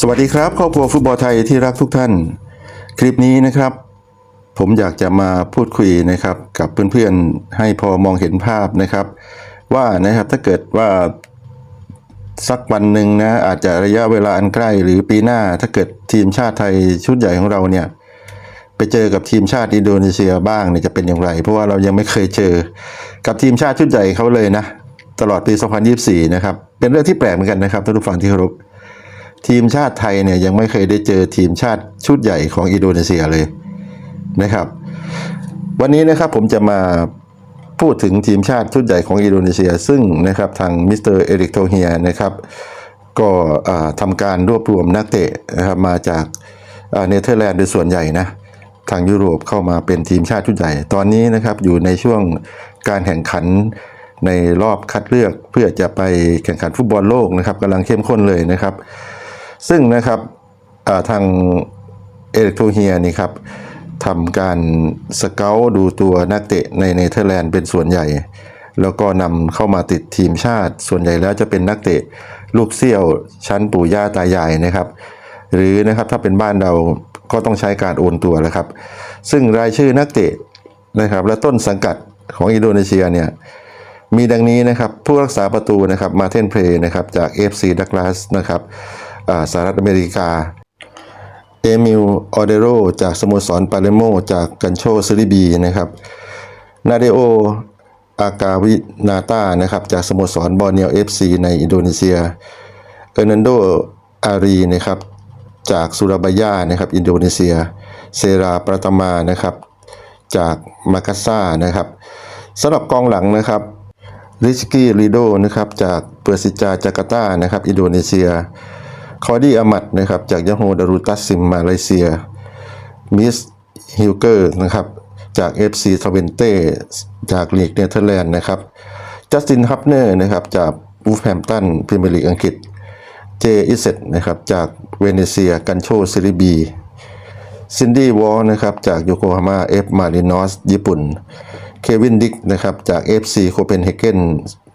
สวัสดีครับครอบครัวฟุตบอลไทยที่รักทุกท่าน คลิปนี้นะครับ ผมอยากจะมาพูดคุยนะครับ กับเพื่อนๆให้พอมองเห็นภาพนะครับ ว่านะครับถ้าเกิดว่าสักวันหนึ่งนะอาจจะระยะเวลาอันใกล้หรือปีหน้า ถ้าเกิดทีมชาติไทยชุดใหญ่ของเราเนี่ยไปเจอกับทีมชาติอินโดนีเซียบ้างเนี่ยจะเป็นอย่างไร เพราะว่าเรายังไม่เคยเจอกับทีมชาติชุดใหญ่เขาเลยนะ ตลอดปี 2024 นะครับ เป็นเรื่องที่แปลกเหมือนกันนะครับท่านผู้ฟังที่เคารพ ทีมชาติไทยเนี่ยยังไม่เคยได้เจอทีมชาติชุดใหญ่ของอินโดนีเซียเลยนะครับ วันนี้นะครับผมจะมาพูดถึงทีมชาติชุดใหญ่ของอินโดนีเซีย ซึ่งนะครับทางมิสเตอร์เอริกโทเฮียนะครับก็ทำการรวบรวมนักเตะนะครับมาจากเนเธอร์แลนด์โดยส่วนใหญ่นะทางยุโรปเข้ามาเป็นทีมชาติชุดใหญ่ ตอนนี้นะครับอยู่ในช่วงการแข่งขันในรอบคัดเลือกเพื่อจะไปแข่งขันฟุตบอลโลกนะครับกำลังเข้มข้นเลยนะครับ ซึ่งนะครับาทางเอริกโทเฮียนี่ครับทำการสเกลดูตัวนักเตะในเนเธอร์แลนด์เป็นส่วนใหญ่ แล้วก็นำเข้ามาติดทีมชาติ ส่วนใหญ่แล้วจะเป็นนักเตะลูกเซี่ยวชั้นปู่ย่าตายายนะครับ หรือนะครับถ้าเป็นบ้านเราก็ต้องใช้การโอนตัวแล้วครับ ซึ่งรายชื่อนักเตะนะครับ และต้นสังกัดของอินโดนีเซียเนี่ยมีดังนี้นะครับผู้รักษาประตูนะครับมาเทนเพลย์นะครับจาก FC ดักลาสนะครับ สหรัฐอเมริกา เอมิลออเดโรจากสโมสรปาเลโมจากกันโชซิริบีนะครับนาเดโออากาวินาตานะครับจากสโมสรบอร์เนียวเอฟซีในอินโดนีเซีย เอร์นันโดอารีนะครับจากสุราบายานะครับอินโดนีเซีย เซราปรัตมานะครับจากมากัสซานะครับสำหรับกองหลังนะครับริสกี้รีโดนะครับจากเปอร์ซิจาจาการ์ตานะครับอินโดนีเซีย คอดี้อามัดนะครับ จากยาโฮดารุตัสซิมมาเลเซีย มิสฮิลเกอร์นะครับ จาก FC ทเวนเต้จากลีกเนเธอร์แลนด์นะครับ จัสตินฮับเนอร์นะครับ จากบูฟแฮมตันพรีเมียร์ลีกอังกฤษ เจอิเซตนะครับ จากเวเนเซีย กันโชซิริบีซินดี้วอลนะครับ จากโยโกฮาม่าเอฟมารินอสญี่ปุ่น เควินดิกนะครับ จาก FC โคเปนเฮเกน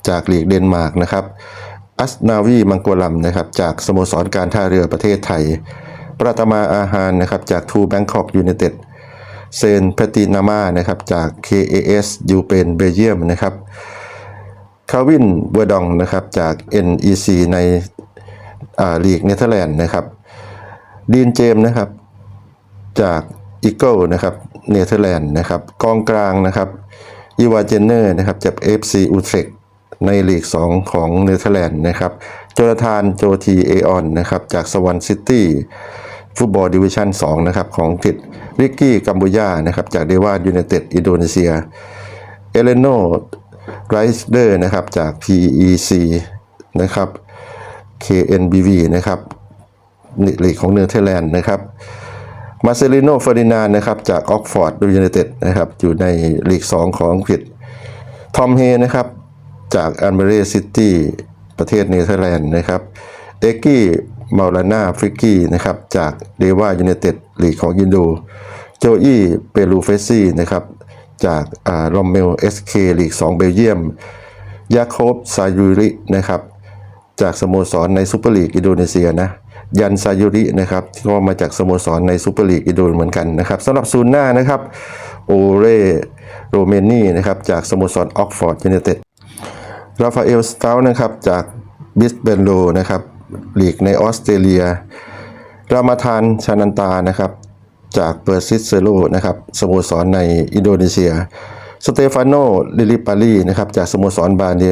จากลีกเดนมาร์กนะครับ อัสนาวีมังโกลัมนะครับจากสโมสรการท่าเรือประเทศไทย ปรัตมาอาหารนะครับจากทูแบงคอกยู n นเต็ดเซนเพตินามานะครับจาก KAS ยูเปนเบลเยียมนะครับคาวินเบอร์ดองนะครับจาก NEC ในอ่าลีกเนเธอร์แลนด์นะครับดีนเจมนะครับจากอีเกิลนะครับเนเธอร์แลนด์นะครับกองกลางนะครับอีวาเจเนอร์นะครับจาก FC อูเทรก ในลีก 2 ของเนเธอร์แลนด์นะครับโจนาธานโจทีเอออนนะครับจากสวรรค์ซิตี้ฟุตบอลดิวิชั่น2นะครับของอังกฤษริกกี้กัมบูยานะครับจากเดวาดยูไนเต็ดอินโดนีเซีย เอเลโนไรส์เดอร์นะครับจาก PEC นะครับ KNBV นะครับลีกของเนเธอร์แลนด์นะครับมาเซลิโนเฟอร์ดินานนะครับจากออกฟอร์ดยูไนเต็ดนะครับอยู่ในลีก 2 ของอังกฤษทอมเฮนะครับ จากอันเบรซิตี้ประเทศเนเธอร์แลนด์นะครับเอ็กกี้มาลาน่าฟริกกี้นะครับจากเดวายูไนเต็ดลีกของอินโดโจอี้เปรูเฟซี่นะครับจากอ่าลอมเมลเอสเคลีก2เบลเยียม ยาโคบซายูรินะครับจากสโมสรในซูเปอร์ลีกอินโดนีเซียนะยันซายุรินะครับที่ก็มาจากสโมสรในซูเปอร์ลีกอินโดเหมือนกันนะครับสำหรับซูนหน้านะครับโอเรโรเมนีนะครับจากสโมสรออกฟอร์ดยูไนเต็ด ราฟาเอลสตาลนะครับจากบิสเบนโลนะครับลีกในออสเตรเลีย รามาธานชานันตานะครับจากเปอร์ซิสเซโลนะครับสโมสรในอินโดนีเซีย สเตฟานโนลิลิปาลีนะครับจากสโมสรบาเน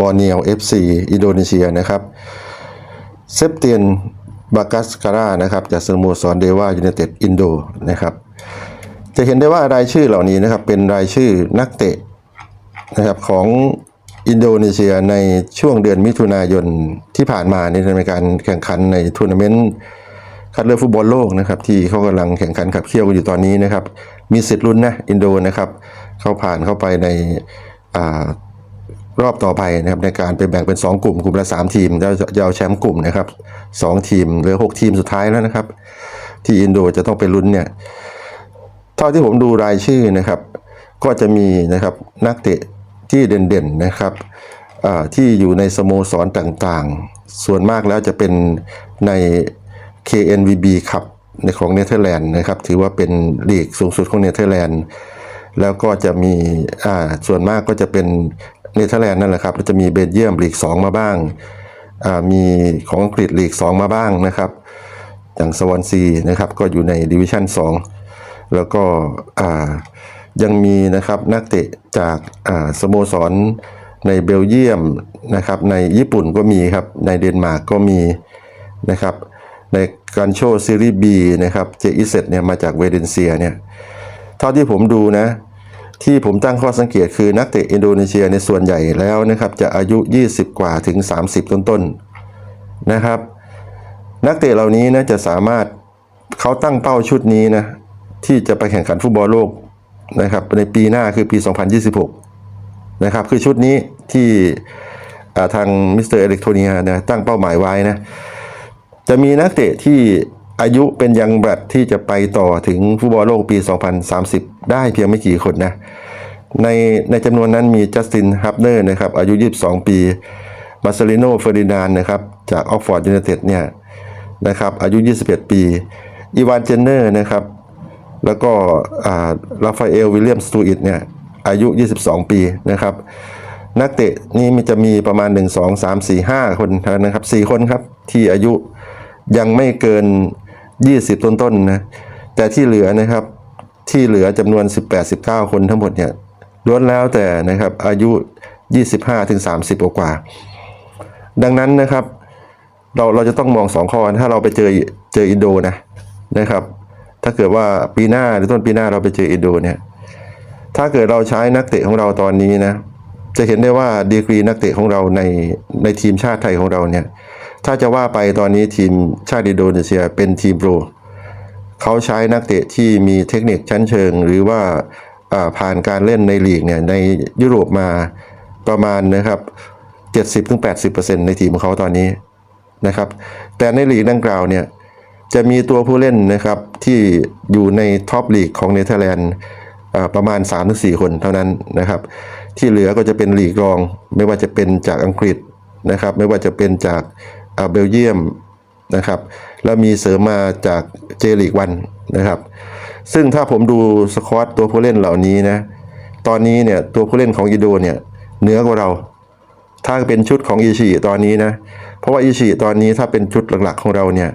บอร์เนียวเอฟซีอินโดนีเซียนะครับเซปเตียนบากัสการานะครับจากสโมสรเดวายูไนเต็ดอินโดนะครับจะเห็นได้ว่ารายชื่อเหล่านี้นะครับเป็นรายชื่อนักเตะนะครับของ อินโดนีเซียในช่วงเดือนมิถุนายนที่ผ่านมาในในการแข่งขันในทัวร์นาเมนต์คัดเลือกฟุตบอลโลกนะครับที่เขากำลังแข่งขันขับเคี่ยวกันอยู่ตอนนี้นะครับ มีสิทธิ์ลุ้นนะอินโดนะครับเขาผ่านเข้าไปในอารอบต่อไปนะครับในการไปแบ่งเป็น 2 กลุ่มกลุ่มละ 3 ทีมแล้วจะเอาแชมป์กลุ่มนะครับ2ทีมเหลือ 6 ทีมสุดท้ายแล้วนะครับ ที่อินโดจะต้องไปลุ้นเนี่ยเท่าที่ผมดูรายชื่อนะครับ ก็จะมีนะครับนักเตะ ที่เด่นๆนะครับที่อยู่ในสโมสรต่างๆ ส่วนมากแล้วจะเป็นใน KNVB ครับในของเนเธอร์แลนด์นะครับ ถือว่าเป็นลีกสูงสุดของเนเธอร์แลนด์ แล้วก็จะมีอ่าส่วนมากก็จะเป็นเนเธอร์แลนด์นั่นแหละครับแล้วจะมีเบลเยียมลีก 2 มาบ้างอ่ามีของอังกฤษลีก 2 มาบ้างนะครับ อย่างสวอนซีนะครับก็อยู่ในดิวิชั่น 2 แล้วก็อ่า ยังมีนะครับนักเตะจากาสโมสรในเบลเยียมนะครับในญี่ปุ่นก็มีครับในเดนมาร์กก็มีนะครับในการโชว์ซีรีส์ B นะครับเจอิเซตเนี่ยมาจากเวเดนเซียเนี่ยเท่าที่ผมดูนะที่ผมตั้งข้อสังเกตคือนักเตะอินโดนีเซียในส่วนใหญ่แล้วนะครับจะอายุ 20 กว่าถึง 30 ต้นๆนะครับ นักเตะเหล่านี้นะจะสามารถเขาตั้งเป้าชุดนี้นะที่จะไปแข่งขันฟุตบอลโลก นะครับในปีหน้าคือปี 2026 นะครับ คือชุดนี้ที่ทางมิสเตอร์เอเล็กโทเนียนะตั้งเป้าหมายไว้นะ จะมีนักเตะที่อายุเป็นยังบลัดที่จะไปต่อถึงฟุตบอลโลกปี 2030 ได้เพียงไม่กี่คนนะ ในในจำนวนนั้นมีจัสตินฮับเนอร์นะครับ อายุ 22 ปี มาร์เซลิโนเฟอร์ดินานนะครับ จากออกฟอร์ดยูไนเต็ดเนี่ยนะครับ อายุ 21 ปี อีวานเจนเนอร์นะครับ แล้วก็อ่าราฟาเอลวิลเลียมสตูอิตเนี่ยอายุ 22 ปีนะครับ นักเตะนี่มีจะมีประมาณ 1 2 3 4 5 คนนะครับ 4 คนครับที่อายุยังไม่เกิน 20 ต้นๆนนะแต่ที่เหลือนะครับที่เหลือจำนวน 18-19 คนทั้งหมดเนี่ยล้วนแล้วแต่นะครับอายุ 25-30 กว่า ดังนั้นนะครับ เราเราจะต้องมองสองข้อ ถ้าเราไปเจอเจออินโดนะนะครับ ถ้าเกิดว่าปีหน้าหรือต้นปีหน้าเราไปเจออินโดเนี่ย ถ้าเกิดเราใช้นักเตะของเราตอนนี้นะ จะเห็นได้ว่าดีกรีนักเตะของเราในในทีมชาติไทยของเราเนี่ย ถ้าจะว่าไปตอนนี้ทีมชาติอินโดนีเซียเป็นทีมโปรเขาใช้นักเตะที่มีเทคนิคชั้นเชิง หรือว่าผ่านการเล่นในลีกเนี่ยในยุโรปมาประมาณนะครับ70-80%ในทีมของเขาตอนนี้นะครับ แต่ในลีกดังกล่าวเนี่ย จะมีตัวผู้เล่นนะครับที่อยู่ในท็อปลีกของเนเธอร์แลนด์ประมาณ 3-4 คนเท่านั้นนะครับ ที่เหลือก็จะเป็นลีกรอง ไม่ว่าจะเป็นจากอังกฤษนะครับ ไม่ว่าจะเป็นจากเบลเยียมนะครับ แล้วมีเสริมมาจากเจลีกวันนะครับ ซึ่งถ้าผมดูสควอตตัวผู้เล่นเหล่านี้นะตอนนี้เนี่ยตัวผู้เล่นของอิโดเนี่ยเหนือกว่าเรา ถ้าเป็นชุดของอิชิตอนนี้นะเพราะว่าอิชิตอนนี้ถ้าเป็นชุดหลักๆของเราเนี่ย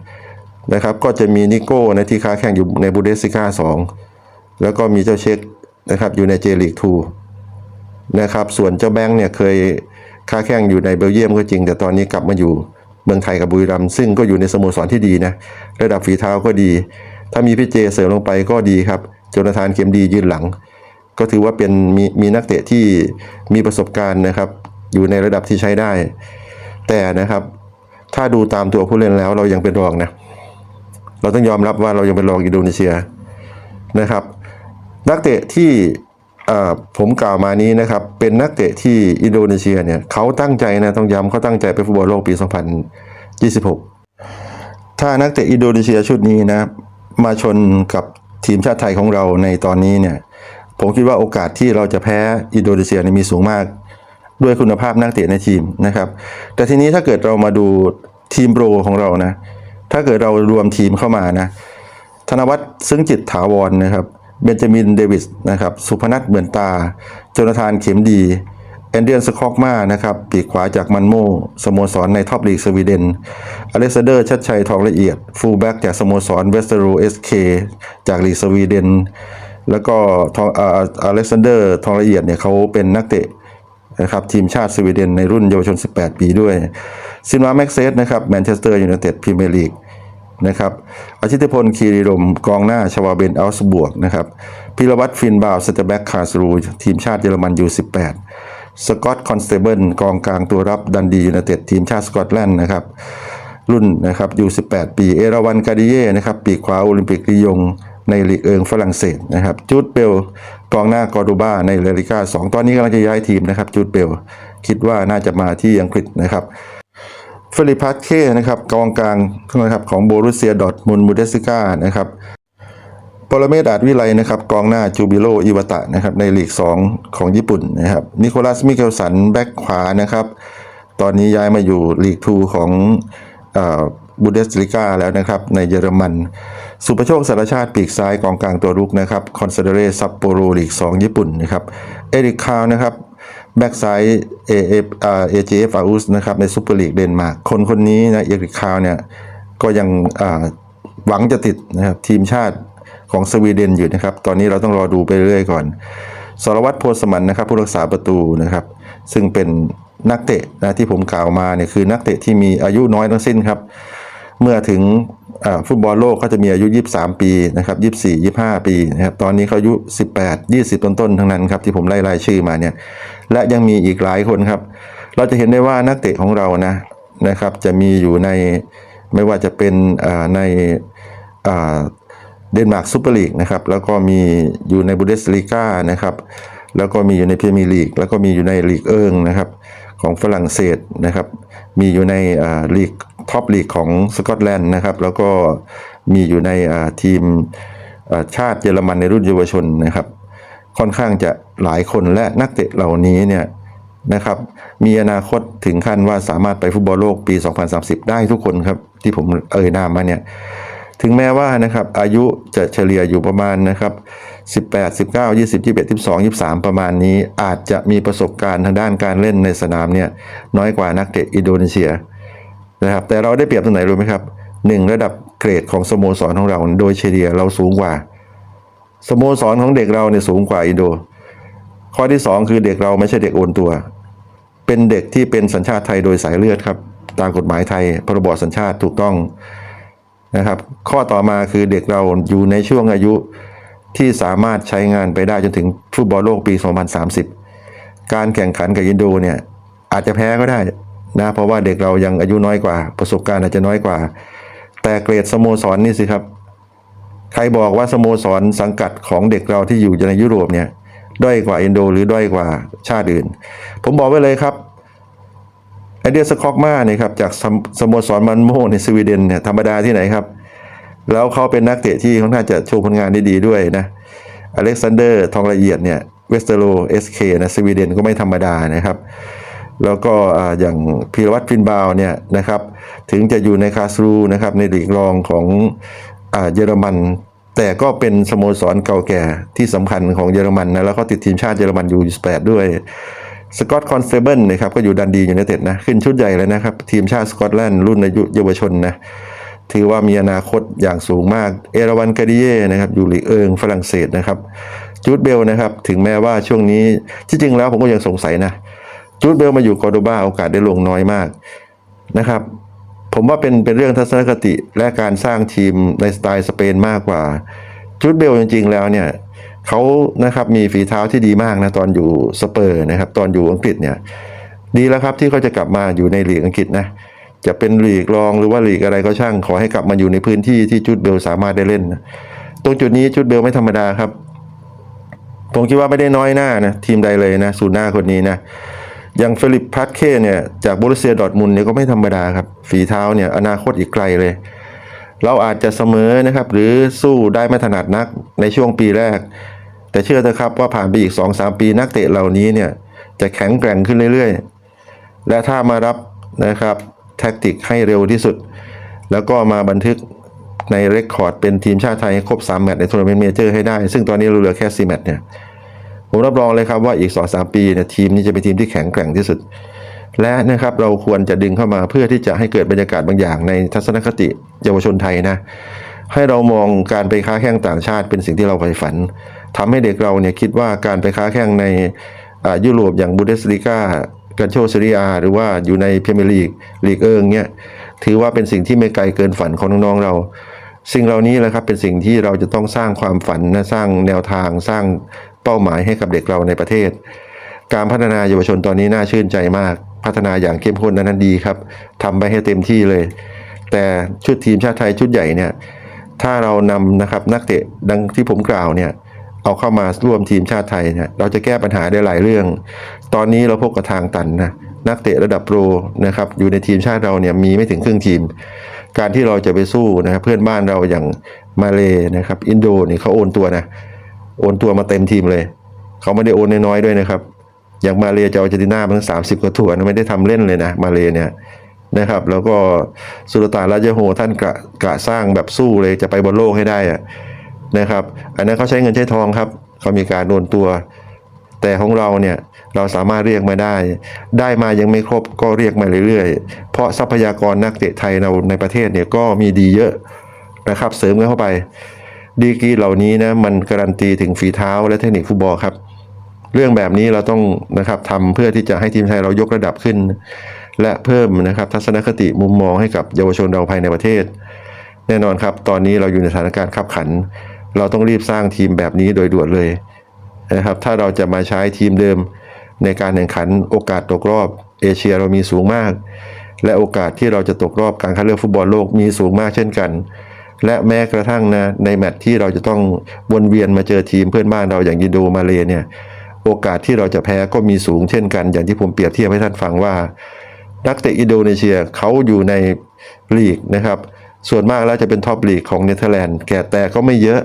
นะครับ ก็จะมีนิโก้นะที่ค้าแข่งอยู่ในบูเดสซิก้า2แล้วก็มีเจ้าเช็คนะครับอยู่ในเจลีก2นะครับส่วนเจ้าแบงค์เนี่ยเคยค้าแข่งอยู่ในเบลเยียมก็จริง แต่ตอนนี้กลับมาอยู่เมืองไทยกับบุรีรัมย์ซึ่งก็อยู่ในสโมสรที่ดีนะระดับฝีเท้าก็ดี ถ้ามีพี่เจเสริมลงไปก็ดีครับโจนาธานเข็มดียืนหลัง ก็ถือว่าเป็นมีมีนักเตะที่มีประสบการณ์นะครับ อยู่ในระดับที่ใช้ได้ แต่นะครับ ถ้าดูตามตัวผู้เล่นแล้วเรายังเป็นรองนะ เราต้องยอมรับว่าเรายังเป็นรองอินโดนีเซียนะครับ นักเตะที่ผมกล่าวมานี้นะครับ เป็นนักเตะที่อินโดนีเซียเนี่ยเขาตั้งใจนะต้องย้ำเขาตั้งใจไปฟุตบอลโลกปี 2026 ถ้านักเตะอินโดนีเซียชุดนี้นะมาชนกับทีมชาติไทยของเราในตอนนี้เนี่ยผมคิดว่าโอกาสที่เราจะแพ้อินโดนีเซียเนี่ยมีสูงมาก ด้วยคุณภาพนักเตะในทีมนะครับ แต่ทีนี้ถ้าเกิดเรามาดูทีมโปรของเรานะ ถ้าเกิดเรารวมทีมเข้ามานะธนวัฒน์ซึ้งจิตถาวรนะครับเบนจามินเดวิสนะครับสุพนัทเหมือนตาโจนาธานเข็มดีแอนเดียนสคอกมานะครับปีกขวาจากมันโมสโมสรในท็อปลีกสวีเดนอเล็กซานเดอร์ชัดชัยทองละเอียด ฟูลแบ็กจากสโมสรเวสเตอร์เอสเคจากลีกสวีเดนแล้วก็ทองอ่าอเล็กซานเดอร์ทองละเอียดเนี่ยเขาเป็นนักเตะนะครับทีมชาติสวีเดนในรุ่นเยาวชน 18 ปีด้วยซินวาแม็กเซสนะครับแมนเชสเตอร์ยูไนเต็ดพรีเมียร์ลีก นะครับอาชิตพลคีรีรมกองหน้าชวาเบนอัลสบวกนะครับพิรวัตรฟินบาวสเตแบ็กคาสรูทีมชาติเยอรมันยู18 สกอตคอนสเตเบิลกองกลางตัวรับดันดียูไนเต็ดทีมชาติสกอตแลนด์นะครับรุ่นนะครับยู18 ปี เอราวันกาดิเย่นะครับปีกขวาโอลิมปิกลียงในลีกเอิงฝรั่งเศสนะครับจูดเบลกองหน้ากอร์โดบาในเลริก้า2ตอนนี้กำลังจะย้ายทีมนะครับจูดเบลคิดว่าน่าจะมาที่อังกฤษนะครับ เฟลิพัสเคนะครับกองกลางนะครับของโบรุเซียดอทมุนบูเดสิก้านะครับปรเมศอาจวิไลนะครับกองหน้าจูบิโลอิวตะนะครับในลีก 2 ของญี่ปุ่นนะครับนิโคลัสมิเกลสันแบ็กขวานะครับตอนนี้ย้ายมาอยู่ลีก 2 ของบูเดสลิกาแล้วนะครับในเยอรมัน สุประโชคสารชาติปีกซ้ายกองกลางตัวรุกนะครับคอนซาเดเรซัปโปโรลีก 2 ญี่ปุ่นนะครับเอริกคาวนะครับ แบ็กซ้ายเอเอฟเอเจฟอาอุสนะครับในซูเปอร์ลีกเดนมาร์กคนคนนี้นะเอริกคาวเนี่ยก็ยังหวังจะติดนะครับทีมชาติของสวีเดนอยู่นะครับ ตอนนี้เราต้องรอดูไปเรื่อยก่อนสรวัตรโพสมันนะครับผู้รักษาประตูนะครับ ซึ่งเป็นนักเตะนะที่ผมกล่าวมาเนี่ยคือนักเตะที่มีอายุน้อยทั้งสิ้นครับ เมื่อถึงฟุตบอลโลกเขาจะมีอายุ 23 ปีนะครับ24 25 ปีนะครับตอนนี้เขาอายุ 18 20 ต้นๆทั้งนั้นครับที่ผมไล่รายชื่อมาเนี่ย และยังมีอีกหลายคนครับ เราจะเห็นได้ว่านักเตะของเรานะนะครับ จะมีอยู่ในไม่ว่าจะเป็นในเดนมาร์กซูเปอร์ลีกนะครับ แล้วก็มีอยู่ในบูเดสลีกานะครับ แล้วก็มีอยู่ในพรีเมียร์ลีก แล้วก็มีอยู่ในลีกเอิงนะครับของฝรั่งเศสนะครับ มีอยู่ในลีกท็อปลีกของสกอตแลนด์นะครับ แล้วก็มีอยู่ในทีมชาติเยอรมันในรุ่นเยาวชนนะครับ ค่อนข้างจะหลายคนและนักเตะเหล่านี้เนี่ยนะครับมีอนาคตถึงขั้นว่าสามารถไปฟุตบอลโลกปี 2030 ได้ทุกคนครับที่ผมเอ่ยนามมาเนี่ยถึงแม้ว่านะครับอายุจะเฉลี่ยอยู่ประมาณนะครับ18 19 20 21 22 23 ประมาณนี้ อาจจะมีประสบการณ์ทางด้านการเล่นในสนามเนี่ยน้อยกว่านักเตะอินโดนีเซียนะครับแต่เราได้เปรียบตรงไหนรู้ไหมครับหนึ่งระดับเกรดของสโมสรของเราโดยเฉลี่ยเราสูงกว่า สโมสรของเด็กเราเนี่ยสูงกว่าอินโด ข้อที่สองคือเด็กเราไม่ใช่เด็กโอนตัว เป็นเด็กที่เป็นสัญชาติไทยโดยสายเลือดครับ ตามกฎหมายไทย พรบสัญชาติถูกต้องนะครับ ข้อต่อมาคือเด็กเราอยู่ในช่วงอายุที่สามารถใช้งานไปได้จนถึงฟุตบอลโลกปี 2030 การแข่งขันกับอินโดเนี่ยอาจจะแพ้ก็ได้นะเพราะว่าเด็กเรายังอายุน้อยกว่า ประสบการณ์อาจจะน้อยกว่า แต่เกรดสโมสรนี่สิครับ ใครบอกว่าสโมสรสังกัดของเด็กเราที่อยู่ในยุโรปเนี่ยด้อยกว่าอินโดหรือด้อยกว่าชาติอื่น ผมบอกไว้เลยครับไอเดียสคอกมาเนี่ยครับจากสโมสโมสรมันโมในสวีเดนเนี่ยธรรมดาที่ไหนครับ แล้วเขาเป็นนักเตะที่ค่อนข้างจะโชว์ผลงานได้ดีด้วยนะอเล็กซานเดอร์ทองละเอียดเนี่ยเวสเตโรเอสเคนะสวีเดนก็ไม่ธรรมดานะครับแล้วก็อย่างพีรวัตรฟินบาวเนี่ยนะครับถึงจะอยู่ในคาสรูนะครับในลีกรองของ เยอรมัน แต่ก็เป็นสโมสรเก่าแก่ที่สำคัญของเยอรมันนะแล้วก็ติดทีมชาติเยอรมันอยู่18ด้วยสกอตคอนสเตเบิลนะครับก็อยู่ดันดีอยู่ในเต็ดนะขึ้นชุดใหญ่เลยนะครับ ทีมชาติสกอตแลนด์รุ่นอายุเยาวชนนะถือว่ามีอนาคตอย่างสูงมาก เอราวันกาดิเย่นะครับอยู่ลีเอิงฝรั่งเศสนะครับจูดเบลนะครับถึงแม้ว่าช่วงนี้ที่จริงแล้วผมก็ยังสงสัยนะจูดเบลมาอยู่กอร์โดบาโอกาสได้ลงน้อยมากนะครับ ผมว่าเป็นเป็นเรื่องทัศนคติและการสร้างทีมในสไตล์สเปนมากกว่าจูดเบลจริง ๆ แล้วเนี่ยเขานะครับมีฝีเท้าที่ดีมากนะตอนอยู่สเปอร์นะครับตอนอยู่อังกฤษเนี่ยดีแล้วครับที่เขาจะกลับมาอยู่ในลีกอังกฤษนะจะเป็นลีกรองหรือว่าลีกอะไรก็ช่าง ขอให้กลับมาอยู่ในพื้นที่ที่จุดเบลสามารถได้เล่น ตรงจุดนี้จุดเบลไม่ธรรมดาครับ ผมคิดว่าไม่ได้น้อยหน้านะทีมใดเลยนะสูนย์หน้าคนนี้นะ อย่างเฟลิปพัตเคเนี่ยจากโบรุเซียดอร์ทมุนเนี่ยก็ไม่ธรรมดาครับ ฝีเท้าเนี่ยอนาคตอีกไกลเลย เราอาจจะเสมอนะครับ หรือสู้ได้ไม่ถนัดนักในช่วงปีแรก แต่เชื่อเถอะครับว่าผ่านไปอีก 2-3 ปีนักเตะเหล่านี้เนี่ยจะแข็งแกร่งขึ้นเรื่อยๆ และถ้ามารับนะครับแท็กติกให้เร็วที่สุด แล้วก็มาบันทึกในเรคคอร์ดเป็นทีมชาติไทยให้ครบ 3 แมตช์ในทัวร์นาเมนต์เมเจอร์ให้ได้ ซึ่งตอนนี้เราเหลือแค่ 4 แมตช์เนี่ย ผมรับรองเลยครับว่าอีก2-3ปีเนี่ยทีมนี้จะเป็นทีมที่แข็งแกร่งที่สุด และนะครับเราควรจะดึงเข้ามาเพื่อที่จะให้เกิดบรรยากาศบางอย่างในทัศนคติเยาวชนไทยนะให้เรามองการไปค้าแข่งต่างชาติเป็นสิ่งที่เราใฝ่ฝันทำให้เด็กเราเนี่ยคิดว่าการไปค้าแข่งในยุโรปอย่างบูเดสลิก้ากันโชซีเรียหรือว่าอยู่ในพรีเมียร์ลีกลีกเอิงเนี่ยถือว่าเป็นสิ่งที่ไม่ไกลเกินฝันของน้องๆเรา สิ่งเหล่านี้แหละครับเป็นสิ่งที่เราจะต้องสร้างความฝันนะสร้างแนวทางสร้าง เป้าหมายให้กับเด็กเราในประเทศ การพัฒนาเยาวชนตอนนี้น่าชื่นใจมาก พัฒนาอย่างเข้มข้นนั้นดีครับทำไปให้เต็มที่เลย แต่ชุดทีมชาติไทยชุดใหญ่เนี่ยถ้าเรานำนะครับนักเตะดังที่ผมกล่าวเนี่ยเอาเข้ามาร่วมทีมชาติไทยเนี่ยเราจะแก้ปัญหาได้หลายเรื่อง ตอนนี้เราพบกับทางตันนะนักเตะระดับโปรนะครับอยู่ในทีมชาติเราเนี่ยมีไม่ถึงครึ่งทีม การที่เราจะไปสู้นะครับเพื่อนบ้านเราอย่างมาเลนะครับอินโดนี่เขาโอนตัวนะ โอนตัวมาเต็มทีมเลย เขาไม่ได้โอนน้อยๆด้วยนะครับ อย่างมาเลจะเอาเจตินามาทั้งสามสิบกว่าถั่วนไม่ได้ทำเล่นเลยนะมาเลเนี่ยนะครับ แล้วก็สุลต่านราชโฮท่านกะกะสร้างแบบสู้เลยจะไปบอลโลกให้ได้อะนะครับ อันนั้นเขาใช้เงินใช้ทองครับเขามีการโอนตัว แต่ของเราเนี่ยเราสามารถเรียกมาได้ ได้มายังไม่ครบก็เรียกมาเรื่อยๆ เพราะทรัพยากรนักเตะไทยเราในประเทศเนี่ยก็มีดีเยอะนะครับ เสริมกันเข้าไป ดีกรีเหล่านี้นะมันการันตีถึงฝีเท้าและเทคนิคฟุตบอลครับ เรื่องแบบนี้เราต้องนะครับทำเพื่อที่จะให้ทีมไทยเรายกระดับขึ้น และเพิ่มนะครับทัศนคติมุมมองให้กับเยาวชนเราภายในประเทศ แน่นอนครับ ตอนนี้เราอยู่ในสถานการณ์ขับขัน เราต้องรีบสร้างทีมแบบนี้โดยด่วนเลยนะครับถ้าเราจะมาใช้ทีมเดิมในการแข่งขันโอกาสตกรอบเอเชียเรามีสูงมาก และโอกาสที่เราจะตกรอบการคัดเลือกฟุตบอลโลกมีสูงมากเช่นกัน และแม้กระทั่งนะในแมตช์ที่เราจะต้องวนเวียนมาเจอทีมเพื่อนบ้านเราอย่างอินโดมาเลเนี่ยโอกาสที่เราจะแพ้ก็มีสูงเช่นกัน อย่างที่ผมเปรียบเทียบให้ท่านฟังว่า นักเตะอินโดนีเซียเขาอยู่ในลีกนะครับ ส่วนมากแล้วจะเป็นท็อปลีกของเนเธอร์แลนด์แก่แต่ก็ไม่เยอะ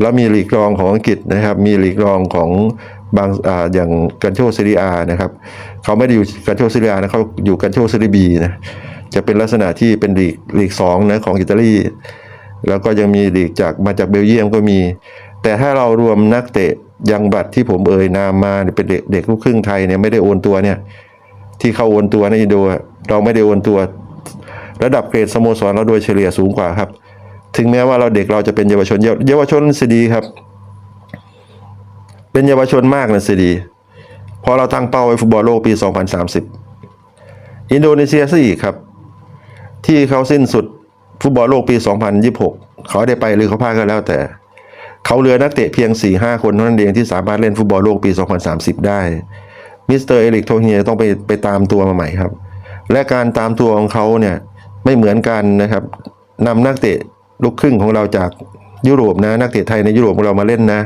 แล้วมีลีกรองของอังกฤษนะครับ มีลีกรองของบางอาอย่างกันโชซิริอานะครับเขาไม่ได้อยู่กันโชซิริอานะเขาอยู่กันโชซิริบีนะจะเป็นลักษณะที่เป็นลีกลีกสองนะของอิตาลี แล้วก็ยังมีลีกจากมาจากเบลเยียมก็มี แต่ถ้าเรารวมนักเตะยังบัตรที่ผมเอ่ยนามมาเป็นเด็กเด็กลูกครึ่งไทยเนี่ยไม่ได้โอนตัวเนี่ย ที่เข้าโอนตัวในอินโดเราไม่ได้โอนตัว ระดับเกรดสโมสรเราโดยเฉลี่ยสูงกว่าครับ ถึงแม้ว่าเราเด็กเราจะเป็นเยาวชนเยาวเยาวชนสิดีครับ เป็นเยาวชนมากนะสิดีพราะเราตั้งเป้าไว้ฟุตบอลโลกปี 2030 อินโดนีเซียซะอีกครับ ที่เขาสิ้นสุด ฟุตบอลโลกปี 2026 เขาได้ไปหรือเขาพลาดก็แล้วแต่ เขาเหลือนักเตะเพียง 4-5 คนเท่านั้นเองที่สามารถเล่นฟุตบอลโลกปี 2030 ได้มิสเตอร์เอริกโทเฮียต้องไปไปตามตัวมาใหม่ครับ และการตามตัวของเขาเนี่ยไม่เหมือนกันนะครับนำนักเตะลูกครึ่งของเราจากยุโรปนะนักเตะไทยในยุโรปของเรามาเล่นนะ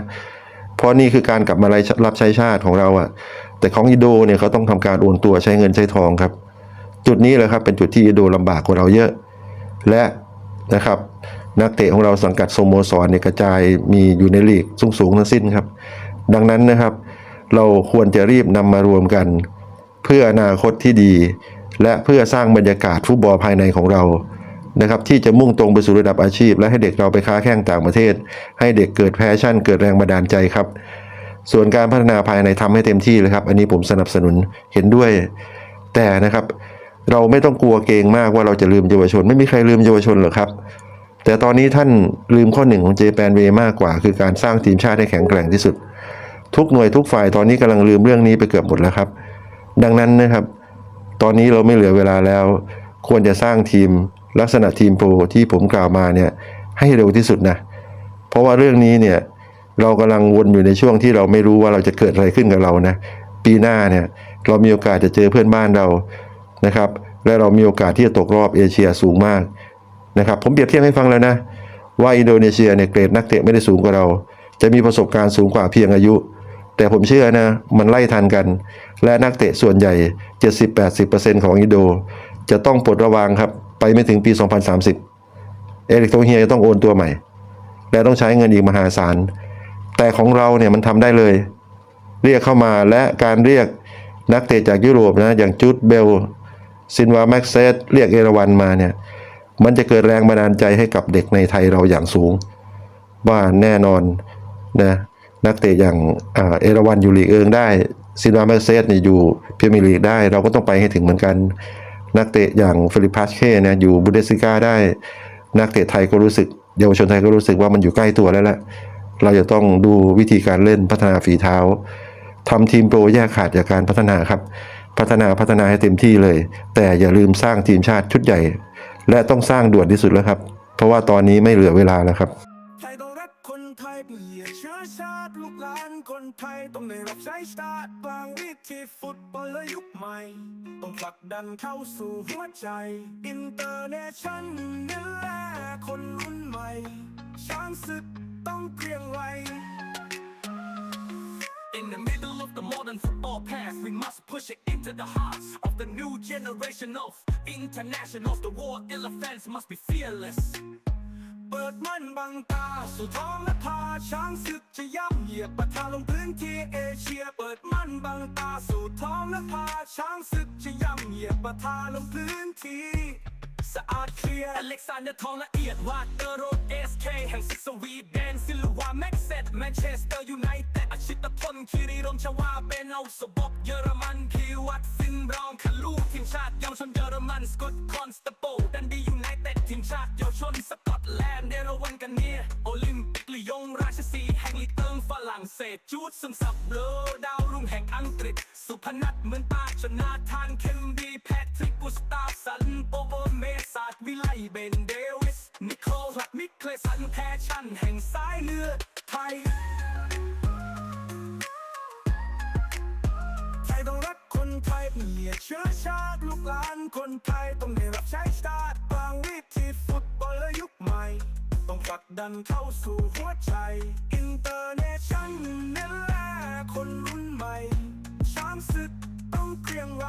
เพราะนี่คือการกลับมารับใช้ชาติของเราอะแต่ของอินโดเนี่ยเขาต้องทำการโอนตัวใช้เงินใช้ทองครับ จุดนี้แหละครับเป็นจุดที่อินโดลำบากกว่าเราเยอะ และ นะครับนักเตะของเราสังกัดสโมสรเนี่ยกระจายมีอยู่ในลีกสูงๆทั้งสิ้นครับ ดังนั้นนะครับ เราควรจะรีบนำมารวมกัน เพื่ออนาคตที่ดี และเพื่อสร้างบรรยากาศฟุตบอลภายในของเรานะครับที่จะมุ่งตรงไปสู่ระดับอาชีพ และให้เด็กเราไปค้าแข่งต่างประเทศ ให้เด็กเกิดแพชชั่น เกิดแรงบันดาลใจครับ ส่วนการพัฒนาภายในทำให้เต็มที่เลยครับ อันนี้ผมสนับสนุนเห็นด้วย แต่นะครับ เราไม่ต้องกลัวเกรงมากว่าเราจะลืมเยาวชน ไม่มีใครลืมเยาวชนหรอกครับ แต่ตอนนี้ท่านลืมข้อหนึ่งของเจแปนเวมากกว่า คือการสร้างทีมชาติให้แข็งแกร่งที่สุด ทุกหน่วยทุกฝ่ายตอนนี้กำลังลืมเรื่องนี้ไปเกือบหมดแล้วครับ ดังนั้นนะครับ ตอนนี้เราไม่เหลือเวลาแล้ว ควรจะสร้างทีมลักษณะทีมโปรที่ผมกล่าวมาเนี่ยให้เร็วที่สุดนะเพราะว่าเรื่องนี้เนี่ยเรากำลังวนอยู่ในช่วงที่เราไม่รู้ว่าเราจะเกิดอะไรขึ้นกับเรานะ ปีหน้าเนี่ยเรามีโอกาสจะเจอเพื่อนบ้านเรา นะครับ และเรามีโอกาสที่จะตกรอบเอเชียสูงมากนะครับ ผมเปรียบเทียบให้ฟังแล้วนะ ว่าอินโดนีเซียเนี่ยเกรดนักเตะไม่ได้สูงกว่าเรา จะมีประสบการณ์สูงกว่าเพียงอายุ แต่ผมเชื่อนะมันไล่ทันกัน และนักเตะส่วนใหญ่ 70-80%ของอินโด จะต้องปลดระวางครับไปไม่ถึงปี 2030 เอริกโทเฮียจะต้องโอนตัวใหม่ และต้องใช้เงินอีกมหาศาล แต่ของเราเนี่ยมันทำได้เลย เรียกเข้ามาและการเรียกนักเตะจากยุโรปนะ อย่างจูดเบล ซินวาแม็กเซสเรียกเอราวันมาเนี่ย มันจะเกิดแรงบันดาลใจให้กับเด็กในไทยเราอย่างสูง ว่าแน่นอนนะนักเตะอย่างอเอราวันอยู่ลีกเอิงได้ซินวาแม็กเซสเนี่ยอยู่พรีเมียร์ลีกได้ เราก็ต้องไปให้ถึงเหมือนกัน นักเตะอย่างฟิลิปพาสเช่เนี่ยอยู่บูเดสิก้าได้ นักเตะไทยก็รู้สึกเยาวชนไทยก็รู้สึกว่ามันอยู่ใกล้ตัวแล้วแหละเราจะต้องดูวิธีการเล่นพัฒนาฝีเท้าทำทีมโปรแยกขาดจากการพัฒนาครับ พัฒนาพัฒนาให้เต็มที่เลย แต่อย่าลืมสร้างทีมชาติชุดใหญ่ และต้องสร้างด่วนที่สุดแล้วครับ เพราะว่าตอนนี้ไม่เหลือเวลาแล้วครับไทยต้องรักคนไทยเปลี่ยนเชื้อชาติลูกหลานคนไทยต้องได้รับใช้ชาติบางวิธีฟุตบอลและยุคใหม่ ต้องผลักดันเข้าสู่หัวใจ อินเตอร์เนชั่นนี่แหละคนรุ่นใหม่ ช้างศึกต้องเกรียงไกร In the middle of the modern football past, we must push it into the hearts of the new generation of internationals. The war elephants must be fearless. เปิดมั่นบังตา สู่ท้องและพาช้างศึกจะย่ำเหยียบปะทะลงพื้นที่เอเชีย เปิดมั่นบังตา สู่ท้องและพาช้างศึกจะย่ำเหยียบปะทะลงพื้นที่ สะอาดเคลียร์อเล็กซานเดอร์ทองละเอียดวาดเตอร์โรดเอสเคแห่งซิกสวีเดนซิลวาแม็กเซตแมนเชสเตอร์ยูไนเต็ดอาชิตพลคีรีรมชวาเป็นเอาสบกเยอรมันพีวัตฟินบรองคาลูทีมชาติเยาวชนเยอรมันสกอตคอนสตาโปดันดียูไนเต็ดทีมชาติเยาวชนสกอตแลนด์เดรวันกันเนียโอลิมปิกลียงราชสีแห่งลีเติงฝรั่งเศสจูดซึมซับเบลอดาวรุ่งแห่งอังกฤษ สุพนัทเหมือนตาชนาทาน แห่งสายเลือดไทย ไทยต้องรักคนไทยเป็นเหลียดเชื้อชาติลูกหลานคนไทยต้องได้รับใช้ชาติบางวิธีฟุตบอลและยุคใหม่ ต้องผลักดันเข้าสู่หัวใจ อินเตอร์เนชั่นเน้นแลคนรุ่นใหม่ ช้างศึกต้องเกรียงไก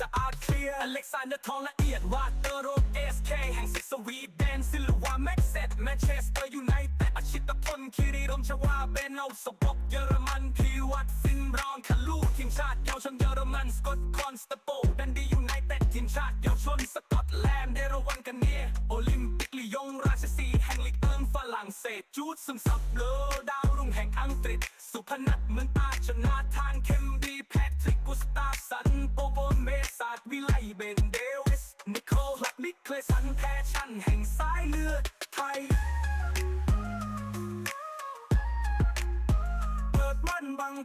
สะอาดเคลียร์อเล็กซานเดอร์ทองละเอียดวาดเตอร์โรดเอสเคแห่งซิสวีเดนซิลวาแม็กเซตแมนเชสเตอร์ยูไนเต็ดอาชิตพลคีรีรมชวาเป็นเอาสบกเยอรมันพีวัตฟินบรองคาลูทีมชาติเยาวชนเยอรมันสกอตคอนสตโปดันดียูไนเต็ดทีมชาติเยาวชนสกอตแลนด์เดรวันกันเนียโอลิมปิกลียงราชสีแห่งลีกเอิงฝรั่งเศสจูดซึมซับเลอดาวรุ่งแห่งอังกฤษ สุพนัทเมือนตาชนาทานเคมบ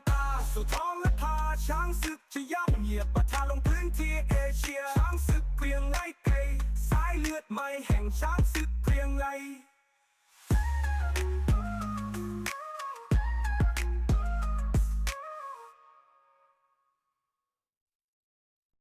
ตา สู่ท้องและพาช้างศึกจะย่ำเหยียบปะทะลงพื้นที่เอเชีย ช้างศึกเกรียงไกลสายเลือดใหม่แห่งช้างศึกเกรียงไล่